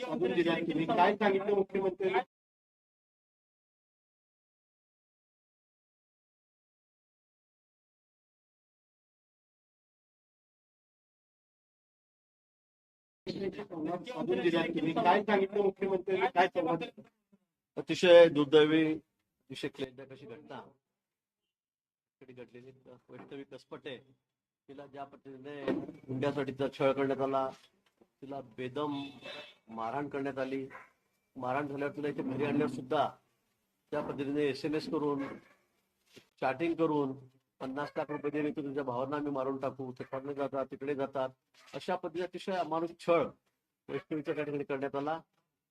साधून दिला आहे तुम्ही काय सांगितलं मुख्यमंत्री काय सांगितलं मुख्यमंत्री काय संवाद अतिशय दुर्दैवी अतिशय क्लेशदायक अशी घटना. घडलेली वैष्णवी कसपटे तिला ज्या पद्धतीने हुंड्यासाठीचा छळ करण्यात आला तिला बेदम मारहाण करण्यात आली. मारहाण झाल्यावर तिला इथे घरी आणल्यावर सुद्धा त्या पद्धतीने एस एम एस करून चॅटिंग करून पन्नास लाख रुपये दिले तर तुमच्या भावांना आम्ही मारून टाकू तिकडे जातात तिकडे जातात. अशा पद्धतीने अतिशय अमानुष छळ वैष्णवीच्या ठिकाणी करण्यात आला.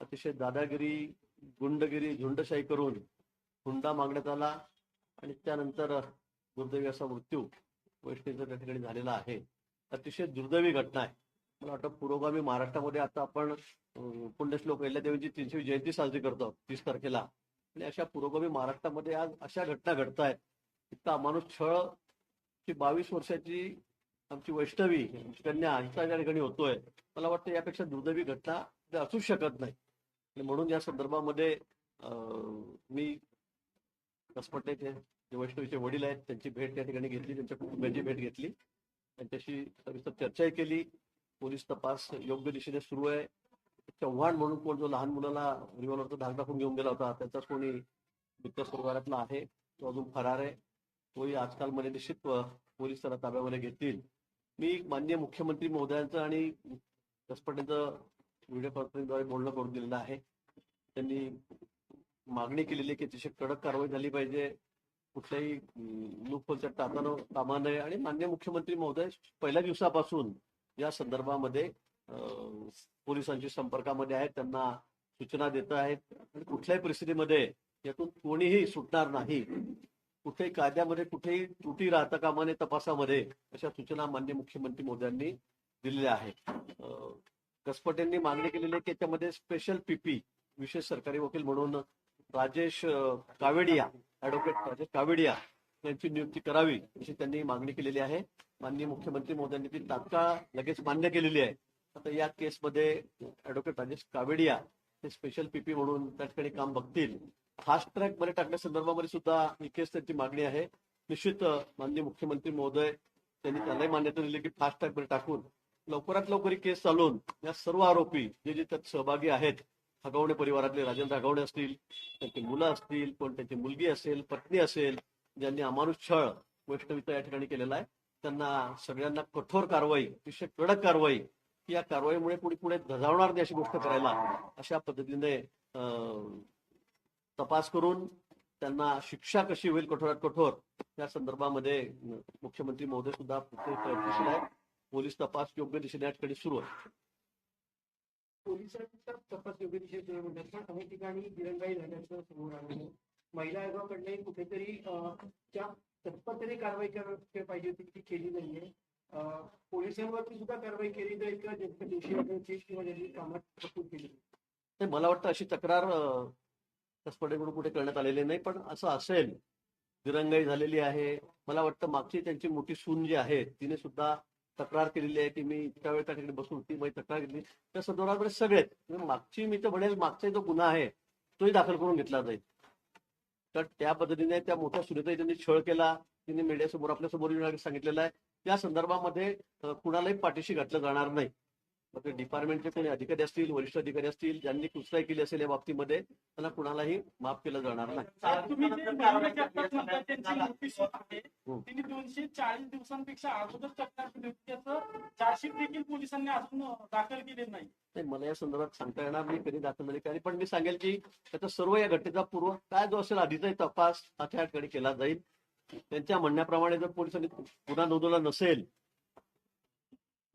अतिशय दादागिरी गुंडगिरी झुंडशाही करून हुंडा मागण्यात आला. आणि त्यानंतर दुर्दैवी असा मृत्यू वैष्णवीच्या त्या ठिकाणी झालेला आहे. अतिशय दुर्दैवी घटना आहे. मला वाटतं पुरोगामी महाराष्ट्रामध्ये आता आपण पुण्यश्लोक अहिल्यादेवीची तीनशे जयंती साजरी करतो तीस तारखेला. आणि अशा पुरोगामी महाराष्ट्रामध्ये आज अशा घटना घडत आहेत इतका माणूस छळ की बावीस वर्षाची आमची वैष्णवी कन्या हिचा या ठिकाणी होतोय. मला वाटतं यापेक्षा दुर्दैवी घटना असूच शकत नाही. आणि म्हणून या संदर्भामध्ये अं, मी कसपटेचे जे वैष्णवीचे वडील आहेत त्यांची भेट त्या ठिकाणी घेतली त्यांच्या कुटुंबियांची भेट घेतली. त्यांच्याशी सविस्तर चर्चाही केली. पोलीस तपास योग्य दिशेने सुरू आहे. चव्हाण म्हणून कोण जो लहान मुलाला रिव्हॉल्वरचा धाक दाखवून घेऊन गेला होता त्याचाच कोणी वित्त स्वरूपातला आहे. तो अजून फरार आहे. तोही आजकाल मध्ये निश्चित पोलीस त्याला ताब्यामध्ये घेतील. मी माननीय मुख्यमंत्री महोदयांचं आणि कसपटेचं व्हिडिओ कॉन्फरन्सद्वारे बोलणं करून दिलेलं आहे. त्यांनी मागणी केलेली आहे की अतिशय कडक कारवाई झाली पाहिजे. कुठल्याही लूपहोलच्या टाकानं कामा नये आणि मान्य मुख्यमंत्री महोदय पहिल्या दिवसापासून या संदर्भामध्ये पोलिसांशी संपर्कामध्ये आहेत. त्यांना सूचना देत आहेत. आणि कुठल्याही परिस्थितीमध्ये यातून कोणीही सुटणार नाही. कुठेही कायद्यामध्ये कुठेही त्रुटी राहता कामा नये तपासामध्ये अशा सूचना मान्य मुख्यमंत्री मोदयांनी दिलेल्या आहेत. अं, कसपटेंनी मागणी केलेली आहे की त्याच्यामध्ये स्पेशल पीपी विशेष सरकारी वकील म्हणून राजेश कावेडिया ऍडव्होकेट राजेश कावेडिया यांची नियुक्ती करावी अशी त्यांनी मागणी केलेली आहे. माननीय मुख्यमंत्री मोदयांनी ती तात्काळ लगेच मान्य केलेली आहे. आता या केसमध्ये ऍडव्होकेट राजेश कावेडिया हे स्पेशल पीपी म्हणून त्या ठिकाणी काम बघतील. फास्ट ट्रॅकमध्ये टाकण्या संदर्भामध्ये सुद्धा ही केस त्यांची मागणी आहे. निश्चित माननीय मुख्यमंत्री महोदय त्यांनी त्यालाही मान्यता दिली की फास्ट ट्रॅकमध्ये टाकून लवकरात लवकर केस चालवून या सर्व आरोपी जे जे त्यात सहभागी आहेत हगवणे परिवारातले राजेंद्र हगवणे असतील त्यांची मुलं असतील कोण त्यांची मुलगी असेल पत्नी असेल ज्यांनी अमानुष छळ वैष्णवीचा या ठिकाणी केलेला आहे त्यांना सगळ्यांना कठोर कारवाई अतिशय कडक कारवाई या कारवाईमुळे कुणी पुढे धजावणार नाही अशी गोष्ट करायला अशा पद्धतीने तपास करून त्यांना शिक्षा कशी होईल कठोरात कठोर या संदर्भामध्ये मुख्यमंत्री महोदय सुद्धा प्रयत्नशील आहे पोलीस तपास योग्य दिशेने या ठिकाणी सुरू आहे पोलिसांचा तपास योग्य पण अनेक ठिकाणी दिरंगाई झाल्याचं समोर आलं. महिला आयोगाकडनंही कुठेतरी त्या तत्परतेने कारवाई करायला पाहिजे होती ती केली नाहीये. पोलिसांवरती सुद्धा कारवाई केली जाईल का ज्यांच्या दोषी आढळतील किंवा ज्यांनी कामात केली. मला वाटतं अशी तक्रार स्पर्धेकडून कुठे करण्यात आलेले नाही पण असं असेल दिरंगाई झालेली आहे. मला वाटतं मागची त्यांची मोठी सून जी आहे तिने सुद्धा तक्रार केलेली आहे की मी इतक्या वेळ त्या ठिकाणी बसून होती माझी तक्रार केली त्या संदर्भामध्ये सगळेच म्हणजे मागची मी तर म्हणेल मागचा जो गुन्हा आहे तोही दाखल करून घेतला जाईल. तर त्या पद्धतीने त्या मोठ्या सुनेताही त्यांनी छळ केला तिने मीडियासमोर आपल्यासमोर येऊन सांगितलेलं आहे. त्या संदर्भामध्ये कुणालाही पाठीशी घातलं जाणार नाही. मग ते डिपार्टमेंटचे कोणी अधिकारी असतील वरिष्ठ अधिकारी असतील ज्यांनी कुचराई केली असेल या बाबतीमध्ये त्यांना कुणालाही माफ केलं जाणार नाही. हो. तिने दोनशे चाळीस दिवसांपेक्षा अगोदर चार्जशीट देखील पोलिसांनी अजून दाखल केले नाही. नाही मला या संदर्भात सांगता येणार नाही कधी दाखल झाली काही पण मी सांगेल की त्याचा सर्व या घटनेचा पूर्व काय जो असेल आधीचाही तपास ठिकाणी केला जाईल. त्यांच्या म्हणण्याप्रमाणे जर पोलिसांनी गुन्हा नोंदवला नसेल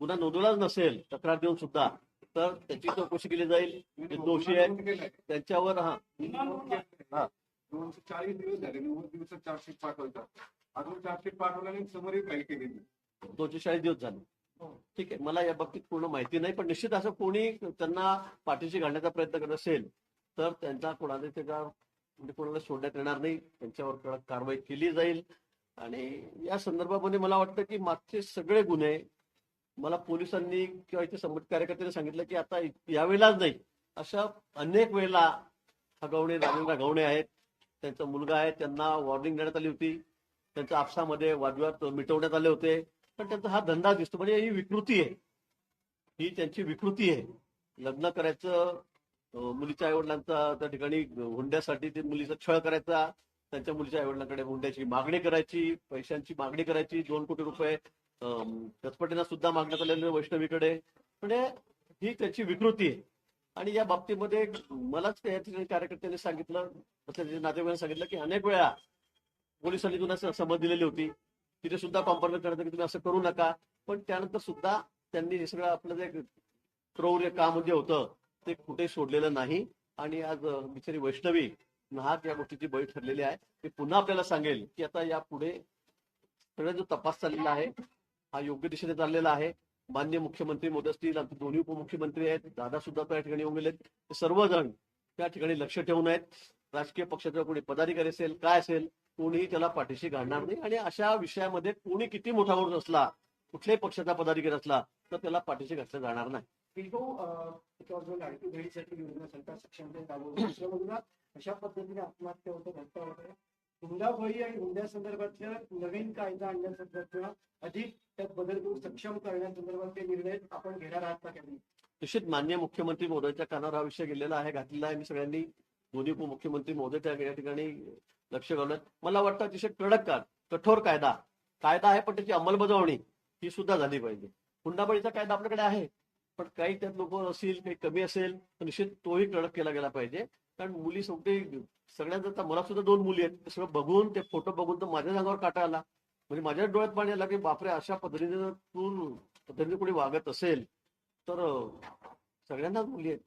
गुन्हा नोंदवलाच नसेल तक्रार देऊन सुद्धा तर त्याची चौकशी केली जाईल. जे दोषी आहेत त्यांच्यावर हा. हा. दोनशे चाळीस दिवस झाले. नव्वद दिवसात चार्जशीट पाठवतात अजून चार्जशीट पाठवल्याने समोरही फाईल दोनशे चाळीस दिवस झाले ठीक आहे. मला या बाबतीत पूर्ण माहिती नाही पण निश्चित असं कोणी त्यांना पाठीशी घालण्याचा प्रयत्न करत असेल तर त्यांचा कोणाला त्याच्या म्हणजे कोणाला सोडण्यात येणार नाही त्यांच्यावर कडक कारवाई केली जाईल. आणि या संदर्भामध्ये मला वाटतं की मागचे सगळे गुन्हे मला पोलिसांनी किंवा इथे संबंधित कार्यकर्त्यांनी सांगितलं की आता यावेळेलाच नाही अशा अनेक वेळेला हगवणे राजेंद्र हगवणे आहेत. त्यांचा मुलगा आहे त्यांना वॉर्निंग देण्यात आली होती. त्यांच्या आपसामध्ये वादविवाद मिटवण्यात आले होते. पण त्यांचा हा धंदा दिसतो म्हणजे ही विकृती आहे. ही त्यांची विकृती आहे. लग्न करायचं मुलीच्या आईवडिलांचा त्या ठिकाणी हुंड्यासाठी ते मुलीचा छळ करायचा. त्यांच्या मुलीच्या आईवडिलांकडे हुंड्याची मागणी करायची पैशांची मागणी करायची दोन कोटी रुपये अं, सुद्धा मागण्यात आलेलं वैष्णवीकडे. म्हणजे ही त्याची विकृती आहे. आणि या बाबतीमध्ये मलाच ठिकाणी कार्यकर्त्यांनी सांगितलं त्याच्या नातेवाईकांनी सांगितलं की अनेक वेळा पोलिसांनी तुला समज दिलेली होती. तिथे सुद्धा कॉम्प्रोमाइज करायचं की तुम्ही असं करू नका. पण त्यानंतर सुद्धा त्यांनी हे सगळं आपलं जे क्रौर्य काम जे होतं ते कुठे सोडलेलं नाही. आणि आज बिचारी वैष्णवी नाहक या गोष्टीची बळी ठरलेली आहे. ते पुन्हा आपल्याला सांगेल की आता यापुढे सगळा जो तपास चाललेला आहे हा योग्य दिशेने चाललेला आहे. मान्य मुख्यमंत्री मोदी असतील आमचे दोन्ही उपमुख्यमंत्री आहेत दादा सुद्धा त्या ठिकाणी येऊन गेलेत ते सर्वजण त्या ठिकाणी लक्ष ठेवून आहेत. राजकीय पक्षाचा कोणी पदाधिकारी असेल काय असेल कोणीही त्याला पाठीशी घालणार नाही. आणि अशा विषयामध्ये कोणी किती मोठा माणूस असला कुठल्याही पक्षाचा पदाधिकारी असला तर त्याला पाठीशी घातलं जाणार नाही. अशा पद्धतीने आत्महत्या होते. हुंडाबळी आणि हुंड्या संदर्भातल्या नवीन कायदा आणण्यासंदर्भातल्या अधिक त्यात बदल करून सक्षम करण्यासंदर्भातले निर्णय आपण घेणार आहात का त्यांनी? निश्चित मान्य मुख्यमंत्री महोदयाच्या कानावर हा विषय गेलेला आहे घातलेला आहे. मी सगळ्यांनी दोन्ही उपमुख्यमंत्री महोदय त्या या ठिकाणी लक्ष घालून. मला वाटतं अतिशय कडक का कठोर कायदा कायदा आहे पण त्याची अंमलबजावणी ही सुद्धा झाली पाहिजे. हुंडाबळीचा कायदा आपल्याकडे आहे पण काही त्यात लोक असतील काही कमी असेल तर निश्चित तोही कडक केला गेला पाहिजे. कारण मुली शेवटी सगळ्यांना आता मला सुद्धा दोन मुली आहेत. सगळं बघून ते फोटो बघून तर माझ्या अंगावर काटा आला. म्हणजे माझ्या डोळ्यात पाणी आला की बापरे अशा पद्धतीने जर तू पद्धतीने कोणी वागत असेल तर सगळ्यांनाच मुली आहेत.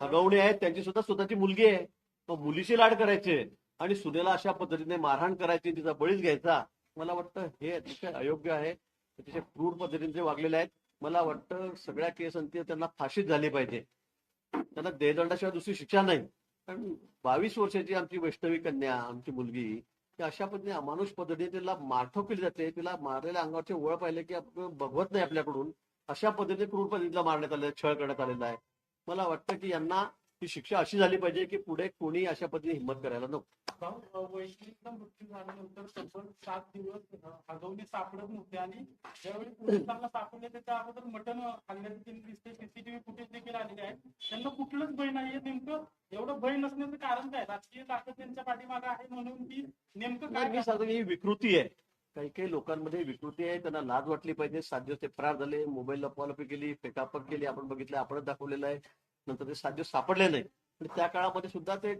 हगवणे आहेत त्यांची सुद्धा स्वतःची मुलगी आहे. मग मुलीशी लाड करायचे आणि सुनेला अशा पद्धतीने मारहाण करायची तिचा बळीच घ्यायचा. मला वाटतं हे अतिशय अयोग्य आहे. अतिशय क्रूर पद्धतीने वागलेले आहेत. मला वाटतं सगळ्या केस अंती त्यांना फाशीच झाली पाहिजे. त्यांना देहदंडाशिवाय दुसरी शिक्षा नाही. कारण बावीस वर्षाची आमची वैष्णवी कन्या आमची मुलगी ती अशा पद्धतीने अमानुष पद्धतीने तिला मारठो केली जाते. तिला मारलेल्या अंगावरचे वळ पाहिले की आपण बघवत नाही आपल्याकडून. अशा पद्धतीने क्रूर पद्धतीला मारण्यात आलेलं आहे, छळ करण्यात आलेला आहे. मला वाटतं की यांना ही शिक्षा अशी झाली पाहिजे की पुढे कोणी अशा पद्धतीने हिंमत करायला नको. भाऊ, अ, मृत्यू झाल्यानंतर सतत सात दिवस अ, सापडत नव्हते आणि ज्यावेळी पोलिसांना सापडले त्याच्या अगोदर मटण खाल्ल्याचे त्यांनी दिसते सीसीटीव्ही फुटेज देखील आलेले आहे. त्यांना कुठलंच भय नाहीये. नेमकं एवढं भय नसण्याचं कारण काय? राजकीय ताकद त्यांच्या पाठीमागे आहे म्हणून की नेमकं काय सांगतो ही विकृती आहे. काही काही लोकांमध्ये विकृती आहे. त्यांना लाज वाटली पाहिजे. सात दिवस ते फरार झाले. मोबाईल लपवालपी केली फेकाफक केली. आपण बघितलं आपणच दाखवलेलं आहे. नंतर ते सात दिवस सापडले नाही. त्या काळामध्ये सुद्धा ते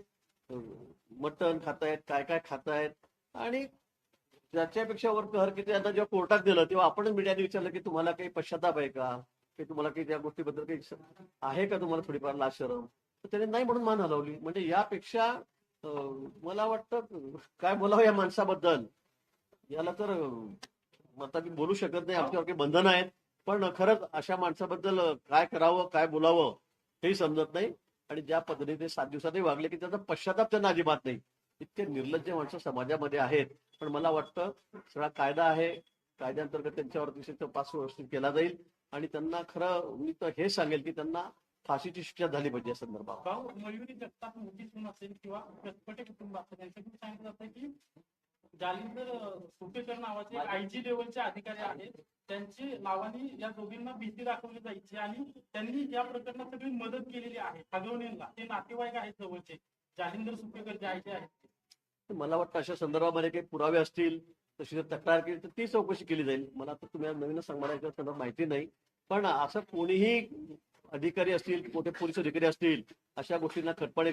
मटण खातायत काय काय खातायत? आणि त्याच्यापेक्षा वर कहर किती आता जेव्हा कोर्टात दिलं तेव्हा आपणच मीडियाने विचारलं की तुम्हाला काही पश्चाताप आहे का? की तुम्हाला काही त्या गोष्टीबद्दल काही आहे का तुम्हाला थोडीफार लाशरम तर त्याने नाही म्हणून मान हलवली. म्हणजे यापेक्षा मला वाटतं काय बोलावं या माणसाबद्दल? याला तर आता मी बोलू शकत नाही आमच्यावर काही बंधन आहेत. पण खरंच अशा माणसाबद्दल काय करावं काय बोलावं हेही समजत नाही. आणि ज्या पद्धतीने सात दिवसातही वागले की त्याचा पश्चाताप त्यांना अजिबात नाही. इतके निर्लज्ज माणसं समाजामध्ये आहेत. पण मला वाटतं सगळा कायदा आहे. कायद्याअंतर्गत त्यांच्यावर अतिशय तपास व्यवस्थित केला जाईल. आणि त्यांना खरं मी तर हे सांगेल की त्यांना फाशीची शिक्षा झाली पाहिजे या संदर्भात. जालिंदर सुपेकर नावाचे आयजी लेवलचे अधिकारी आहेत. त्यांची नावाने या दोघींना भीती दाखवली जायची आणि त्यांनी या प्रकरणात सगळी मदत केलेली आहे. हगवणींना. ते नातेवाईक आहेत जवळचे. जालिंदर सुपेकर जे आयजी आहेत मला वाटतं अशा संदर्भामध्ये काही पुरावे असतील तशी जर तक्रार केली तर ती चौकशी केली जाईल. मला आता तुम्ही आज नवीनच सांगणार संदर्भात माहिती नाही. पण असं कोणीही अधिकारी असतील मोठे पोलीस अधिकारी असतील अशा गोष्टींना खटपणे